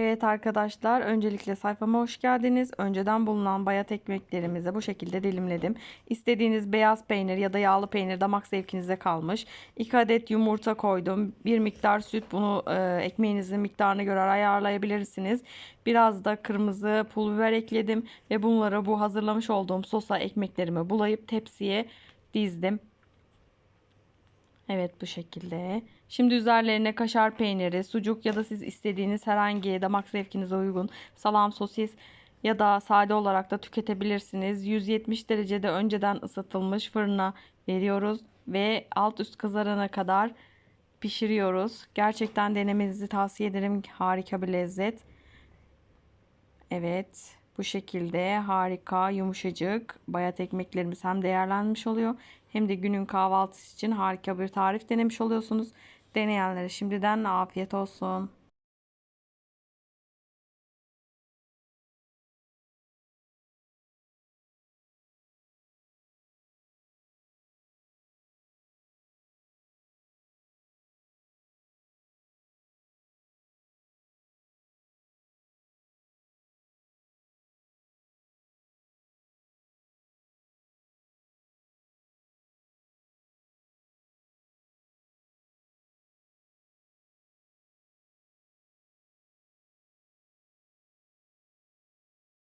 Evet arkadaşlar öncelikle sayfama hoş geldiniz. Önceden bulunan bayat ekmeklerimizi bu şekilde dilimledim. İstediğiniz beyaz peynir ya da yağlı peynir damak zevkinize kalmış. 2 adet yumurta koydum. Bir miktar süt bunu e, ekmeğinizin miktarına göre ayarlayabilirsiniz. Biraz da kırmızı pul biber ekledim ve bunları bu hazırlamış olduğum sosa ekmeklerimi bulayıp tepsiye dizdim. Evet bu şekilde. Şimdi üzerlerine kaşar peyniri, sucuk ya da siz istediğiniz herhangi damak zevkinize uygun salam, sosis ya da sade olarak da tüketebilirsiniz. 170 derecede önceden ısıtılmış fırına veriyoruz ve alt üst kızarana kadar pişiriyoruz. Gerçekten denemenizi tavsiye ederim. Harika bir lezzet. Evet. Bu şekilde harika, yumuşacık bayat ekmeklerimiz hem değerlenmiş oluyor hem de günün kahvaltısı için harika bir tarif denemiş oluyorsunuz. Deneyenlere şimdiden afiyet olsun.